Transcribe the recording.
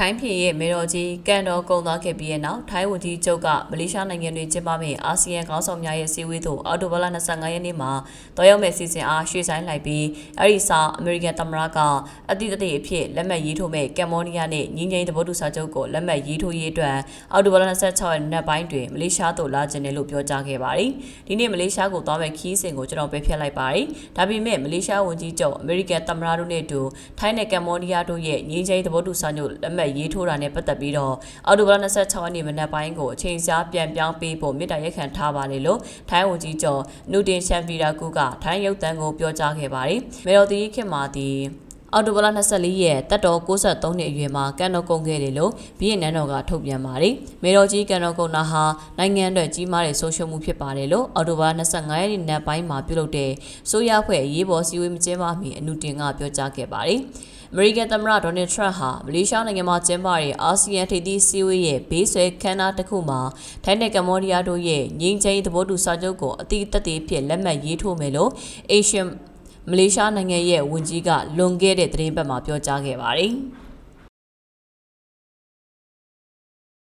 ထိုင်းပြည်ရဲ့မေတော်ကြီးကန်တော်ကုန်သွားခဲ့ပြီးတဲ့နောက်ထိုင်းဝန်ကြီးချုပ်ကမလေးရှားနိုင်ငံတွင်ကျင်းပမယ့်အာဆီယံခေါင်းဆောင်များရဲ့စည်းဝေးသို့အော်တိုဘလ25ရက်နေ့မှာတော်ရောက်မဲ့စီစဉ်အားရွှေ့ဆိုင်းလိုက်ပြီးအဲ့ဒီစာအမေရိကန်သမ္မတကအတိအသည့်အဖြစ်လက်မှတ်ရေးထိုးမဲ့ကမ်ဘောဒီးယားနဲ့ညီငိမ့်သဘောတူစာချုပ်ကိုလက်မှတ်ရေးထိုးရေးအတွက်အော်တိုဘလ26ရက်နေ့ပိုင်းတွင်မလေးရှားသို့လာကျင်တယ်လို့ပြောကြားခဲ့ပါတယ်ဒီနေ့မလေးရှားကိုသွားမဲ့ခီးစဉ်ကိုကျွန်တော်ပဲဖျက်လိုက်ပါတယ်ဒါပေမဲ့မလေးရှားဝန်ကြီးချုပ်အမေရိကန်သမ္မတတို့နဲ့အတူထိုင်းနဲ့ကမ်ဘောဒီးယားတို့ရဲ့ညီငိမ့်သဘောတူစာချုပ်လက်မှတ်ရေးထိုးတာနဲ့ပတ်သက်ပြီးတော့အော်တိုဘလ26ရက်နေ့မနက်ပိုင်းကိုအချိန်ရှားပြန်ပြောင်းပေးဖို့မြစ်တာရက်ခံထားပါတယ်လို့ထိုင်းဝန်ကြီးချုပ်နူတင်ရှန်ဗီရာကူကထိုင်းရုပ်သံကိုပြောကြားခဲ့ပါတယ်မေတော်တီခင်မာတီအော်တိုဘလ24ရဲ့တက်တော်63နှစ်အရွယ်မှာကန်တော်ကုန်ခဲ့တယ်လို့ဘီယက်နန်တော်ကထုတ်ပြန်ပါတယ်။မေတော်ကြီးကန်တော်ကုန်တာဟာနိုင်ငံအတွက်ကြီးမားတဲ့ဆုံးရှုံးမှုဖြစ်ပါတယ်လို့အော်တိုဘလ25ရက်နေ့နက်ပိုင်းမှာပြုလုပ်တဲ့ဆိုရဖွဲ့အရေးပေါ်စည်းဝေးမကျင်းပမီအနုတင်ကပြောကြားခဲ့ပါတယ်။ အမေရိကန်သမ္မတဒေါ်နယ်ထရန့်ဟာမလေးရှားနိုင်ငံမှာကျင်းပတဲ့အာဆီယံထိပ်သီးစည်းဝေးရဲ့ဘေးဆွဲခမ်းနားတစ်ခုမှာထိုင်းနဲ့ကမ္ဘောဒီးယားတို့ရဲ့ငြိမ်းချမ်းရေးသဘောတူစာချုပ်ကိုအတိအသက်သေးဖြစ်လက်မှတ်ရေးထိုးမယ်လို့အေရှန်မလေးရှားနိုင်ငံရဲ့ဝန်ကြီးကလွန်ခဲ့တဲ့သတင်းပတ်မှာပြောကြားခဲ့ပါတယ်။